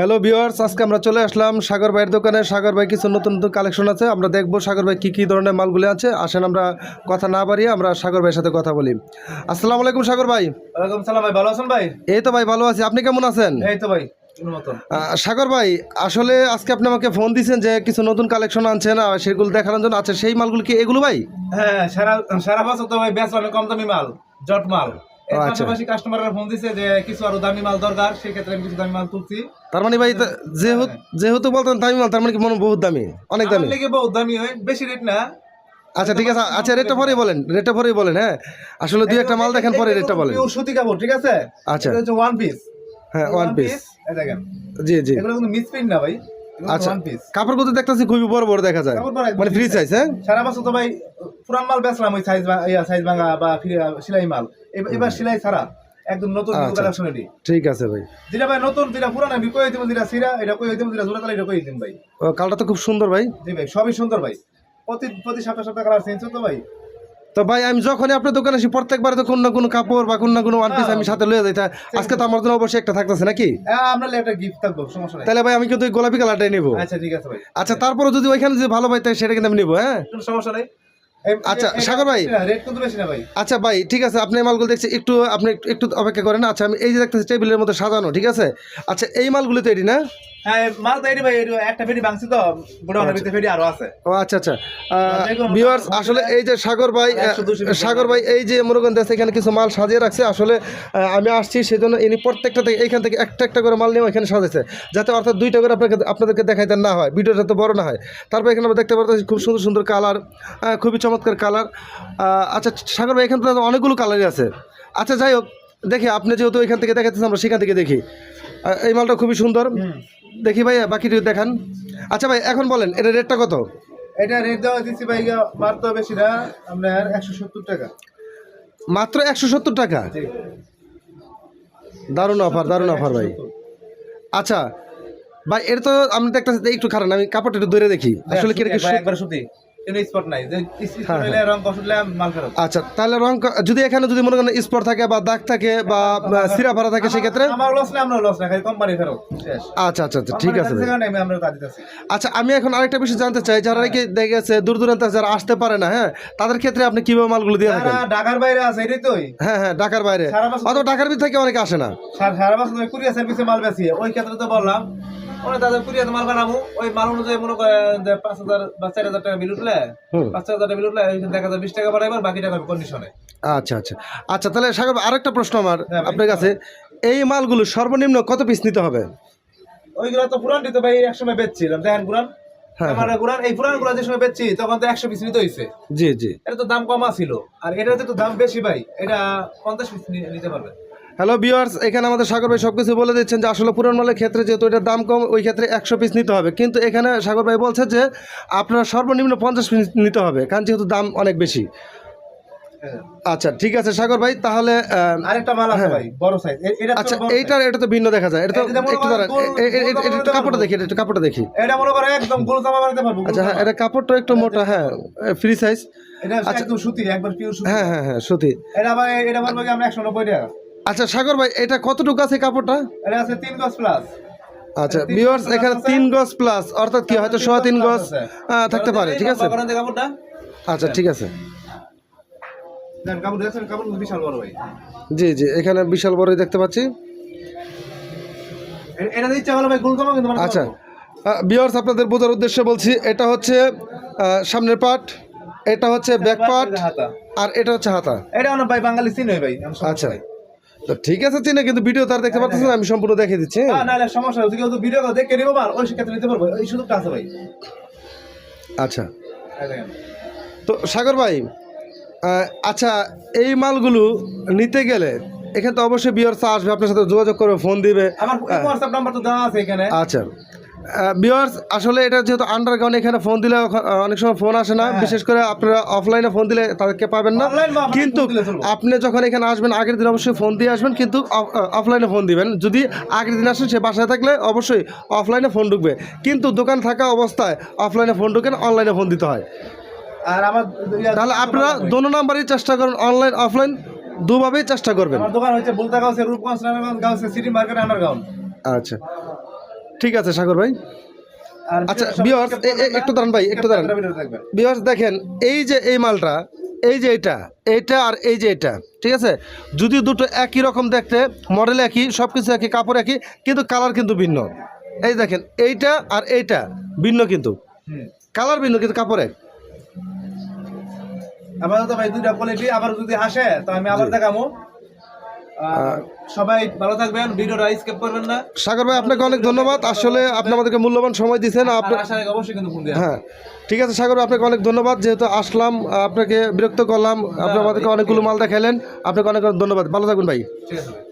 Hello viewers আজকে আমরা চলে আসলাম সাগর ভাইয়ের দোকানে। সাগর ভাই কিছু নতুন নতুন কালেকশন আছে আমরা দেখব সাগর ভাই কী কী ধরনের মালগুলি আছে। আসেন আমরা কথা না বাড়িয়ে আমরা সাগর ভাইয়ের সাথে কথা বলি। আসসালামু আলাইকুম সাগর ভাই। ওয়ালাইকুম সালাম ভাই ভালো আছেন ভাই? এই তো ভাই ভালো আছি। আপনি কেমন আছেন? এই তো ভাই সাগর ভাই আসলে আজকে আপনি আমাকে ফোন দিয়েছেন যে কিছু নতুন কালেকশন আনছেন আর সেগুলো দেখানোর জন্য। আচ্ছা সেই মালগুলো কি এগুলো ভাই? হ্যাঁ সারা সারা বছর তো ভাই বেচলাম কম দামি মাল জট মাল। পাশাপাশি কাস্টমাররা ফোন দিছে যে কিছু আরও দামি মাল দরকার সেই ক্ষেত্রে আমি কিছু দামি মাল তুলছি। তার মানে ভাই যেহেতু যেহেতু বলতেন দামি মাল তার মানে কি মনে হয় বহুত দামি? অনেক দামি? লেগে বহুত দামি হয় বেশি রেট না। আচ্ছা ঠিক আছে। আচ্ছা রেটটা পরেই বলেন রেটটা পরেই বলেন হ্যাঁ। আসলে দুই একটা মাল দেখেন পরে রেটটা বলেন। সুতি কাপড় ঠিক আছে? আচ্ছা। ওয়ান পিস হ্যাঁ ওয়ান পিস দেখেন। জি জি। এগুলো কিন্তু মিস প্রিন্ট না ভাই। আচ্ছা পিস কাপড়গুলো দেখতেছি খুবই বড় বড় দেখা যায়। কাপড় মানে ফ্রি সাইজ হ্যাঁ? সারা বছর তো ভাই পুরান মাল বেচলাম ওই সাইজ সাইজ ভাঙা বা সেলাই মাল। এবার- সেলাই ছাড়া একদম নতুন আচ্ছা। কালেকশন এটি ঠিক আছে ভাই। যেটা ভাই নতুন যেটা পুরান আমি কই দিম যেটা সিরা এটা কই দিম যেটা জোড়া তালা এটা কই দিম ভাই? কালটা তো খুব সুন্দর ভাই। জি ভাই সবই সুন্দর ভাই। প্রতি প্রতি সপ্তাহ সপ্তাহ কালার চেঞ্জ তো ভাই। তো ভাই আমি যখনই আপনার দোকানে আসি প্রত্যেকবার তো কোনো না কোনো কাপড় বা কোনো না কোনো ওয়ান পিস আমি সাথে লয়ে যাই আজকে তো আমার জন্য অবশ্যই একটা থাকতেছে নাকি? হ্যাঁ আমরা একটা গিফট থাকব সমস্যা নাই। তাহলে ভাই আমি কিন্তু গোলাপি কালারটাই নেব। আচ্ছা ঠিক আছে ভাই। আচ্ছা তারপরে যদি ওইখানে যদি ভালো পাই তাই সেটা কিন্তু আমি নেব হ্যাঁ? কোনো সমস্যা নাই। আচ্ছা, সাগর ভাই। না ভাই। আচ্ছা ভাই ঠিক আছে আপনি এই মালগুলো দেখছি একটু আপনি একটু- একটু অপেক্ষা করেন। আচ্ছা আমি এই যে দেখতেছি টেবিলের মধ্যে সাজানো ঠিক আছে? আচ্ছা এই মালগুলো তো এটি না? হ্যাঁ আচ্ছা আচ্ছা। আসলে এই যে সাগর ভাই সাগর এই যে এখানে কিছু মাল সাজিয়ে রাখছে। আসলে আমি আসছি সেজন্য ইনি প্রত্যেকটা থেকে এইখান থেকে একটা একটা করে মাল নিয়ে এখানে সাজাইছে যাতে অর্থাৎ দুইটা করে আপনাকে আপনাদেরকে দেখাইতে না হয় ভিডিওটা তো বড় না হয়। তারপর এখানে আমরা দেখতে পারতেছি খুব সুন্দর সুন্দর কালার খুবই চমৎকার কালার। আচ্ছা সাগর ভাই এখানে তো অনেকগুলো কালারই আছে। আচ্ছা যাই হোক দেখি আপনি যেহেতু এখান থেকে দেখাচ্ছেন আমরা সেখান থেকে দেখি। এই মালটা খুবই সুন্দর। দেখি ভাই বাকিটি দেখান। আচ্ছা ভাই এখন বলেন এটা রেটটা কত? এটা রেট দেওয়া দিচ্ছি ভাই মাত্র বেশি না আপনার একশো সত্তর টাকা। মাত্র একশো সত্তর টাকা? দারুণ অফার দারুণ অফার ভাই। আচ্ছা ভাই এটা তো আমি দেখতেছি একটু খারাপ আমি কাপড়টা একটু ধরে দেখি। আসলে কি একবার- সু- হ্যাঁ, আচ্ছা তাহলে রং যদি এখানে যদি মনে করেন স্পট থাকে বা দাগ থাকে বা বা সিরা ভাড়া থাকে সেক্ষেত্রে? আমার লস না আমরা লস না খালি কোম্পানি ফেরত শেষ। আচ্ছা আচ্ছা আচ্ছা ঠিক আছে আমি আচ্ছা এখন আরেকটা বিষয় জানতে চাই যারা নাকি দেখে গেছে দূর দূরান্তে যারা আসতে পারে না হ্যাঁ তাদের ক্ষেত্রে আপনি কীভাবে মালগুলো দিয়ে থাকেন? ঢাকার বাইরে আছে এটাই হ্যাঁ হ্যাঁ ঢাকার বাইরে। অথবা ঢাকার ভিতর থেকে অনেকে আসে না। সারা বছর কুরিয়ার সার্ভিসে মাল বেশি ওই ক্ষেত্রে তো বললাম ওরা মাল বানাবো। ওই মাল অনুযায়ী মনে যে পাঁচ হাজার বা চার হাজার টাকা বিল উঠলে পাঁচ হাজার টাকা বিল উঠলে বিশ টাকা বাড়াইবার বাকি টাকা কন্ডিশনে আচ্ছা আচ্ছা। আচ্ছা তাহলে ভাই, আরেকটা প্রশ্ন আমার হ্যাঁ আপনার কাছে। এই মালগুলো সর্বনিম্ন কত পিস নিতে হবে? ওইগুলো তো পুরান দিতে ভাই একসময় বেচছিলাম। দেখেন পুরান? হ্যাঁ, আমার এই পুরানগুলো যে সময় বেচছি তখন তো একশো পিস নিতে হয়েছে জি জি। এটা তো দাম কমা ছিল। আর এটার তো দাম বেশি ভাই। এটা পঞ্চাশ পিস নিতে পারবে হ্যালো ভিউয়ার্স এখানে আমাদের সাগর ভাই সব কিছু বলে দিচ্ছেন যে আসলে পুরান মালের ক্ষেত্রে যেহেতু এটার দাম কম ওই ক্ষেত্রে একশো পিস নিতে হবে। কিন্তু এখানে সাগর ভাই বলছে যে আপনার সর্বনিম্ন পঞ্চাশ পিস নিতে হবে কারণ যেহেতু দাম অনেক বেশি। আচ্ছা ঠিক আছে সাগর ভাই তাহলে আহ, আরেকটা মাল আছে ভাই বড় সাইজ এটা আচ্ছা বড় এইটা এটা তো ভিন্ন দেখা যায়। এটা তো একটু দাঁড়ান এটা কাপড়টা দেখি এটা একটু কাপড়টা দেখি। এটা মনে করে একদম গোল জামা বানাতে পারব আচ্ছা হ্যাঁ এটা কাপড়টা একটু মোটা হ্যাঁ ফ্রি সাইজ এটা একদম সুতি একবার পিওর সুতি। হ্যাঁ হ্যাঁ হ্যাঁ সত্যি এটা এটা বলব কি আমরা একশো নব্বই টাকা। আচ্ছা সাগর ভাই এটা কতটুকু আছে কাপড়টা? এটা আছে তিন গজ প্লাস আচ্ছা ভিউয়ার্স এখানে আছে। তিন গজ প্লাস অর্থাৎ কি হয়তো সোয়া তিন গজ? আহ, থাকতে পারে ঠিক আছে। কাপড়টা? আচ্ছা ঠিক আছে। দেন কাপড় দেখছেন? কাপড় বিশাল বড় ভাই। জি জি এখানে বিশাল বড়ই দেখতে পাচ্ছি। কিন্তু আচ্ছা। পারব। ভিউয়ার্স আপনাদের বোঝার উদ্দেশ্যে বলছি এটা হচ্ছে সামনের পাট এটা হচ্ছে ব্যাক পাট আর এটা হচ্ছে হাতা। এটা ভাই বাঙালি চিনি ভাই আচ্ছা। তো ঠিক আছে চিনে কিন্তু ভিডিও তার দেখতে পারতেছেন আমি সম্পূর্ণ দেখে দিচ্ছি। হ্যাঁ, না না সমস্যা তুই কিন্তু ভিডিও দেখে নিবো আর ওই শিক্ষার্থী নিতে পারব এই সুযোগটা আছে ভাই। আচ্ছা। তো সাগর ভাই আচ্ছা এই মালগুলো নিতে গেলে এখানে তো অবশ্যই বিয়ার্স আসবে আপনার সাথে যোগাযোগ করবে ফোন দিবে। আমার হোয়াটসঅ্যাপ নাম্বার তো দেওয়া আছে এখানে। আচ্ছা। বিয়ার্স আসলে এটা যেহেতু আন্ডারগ্রাউন্ড এখানে ফোন দিলে অনেক সময় ফোন আসে না। হ্যাঁ। বিশেষ করে আপনারা অফলাইনে ফোন দিলে তাদেরকে পাবেন না। কিন্তু। আপনি যখন এখানে আসবেন আগের দিন অবশ্যই ফোন দিয়ে আসবেন কিন্তু অফলাইনে ফোন দিবেন। যদি আগের দিন আসেন সে বাসায় থাকলে অবশ্যই অফলাইনে ফোন ঢুকবে। কিন্তু দোকান থাকা অবস্থায় অফলাইনে ফোন ঢুকেন অনলাইনে ফোন দিতে হয়। আর আমার তাহলে আপনারা দোনো নাম্বারই চেষ্টা করুন অনলাইন অফলাইন দুভাবেই চেষ্টা করবেন। আমার দোকান হচ্ছে Bulta Gausia Rupganj Narayanganj Gausia city market underground আচ্ছা। ঠিক আছে সাগর ভাই। আচ্ছা বিয়ার্স। একটু দাঁড়ান ভাই একটু দাঁড়ান। বিয়ার্স দেখেন এই যে এই মালটা এই যে এটা এইটা আর এই যে এটা ঠিক আছে? যদি দুটো একই রকম দেখতে মডেল একই সব কিছু একই কাপড় একই কিন্তু কালার কিন্তু ভিন্ন। এই দেখেন এইটা আর এইটা ভিন্ন কিন্তু। কালার ভিন্ন কিন্তু কাপড়। এক আপাতত ভাই দুইটা কোয়ালিটি আবার যদি আসে তো আমি আবার দেখাবো সবাই ভালো থাকবেন ভিডিওটা স্কিপ করবেন না। সাগর ভাই আপনাকে অনেক ধন্যবাদ। আসলে আপনি আমাদেরকে মূল্যবান সময় দিয়েছেন আপনি অবশ্যই কিন্তু ফোন হ্যাঁ ঠিক আছে সাগর ভাই, আপনাকে অনেক ধন্যবাদ। যেহেতু আসলাম আপনাকে বিরক্ত করলাম আপনি আমাদেরকে অনেকগুলো মাল দেখালেন আপনাকে অনেক অনেক ধন্যবাদ। ভালো থাকবেন ভাই। ঠিক আছে। ভাই।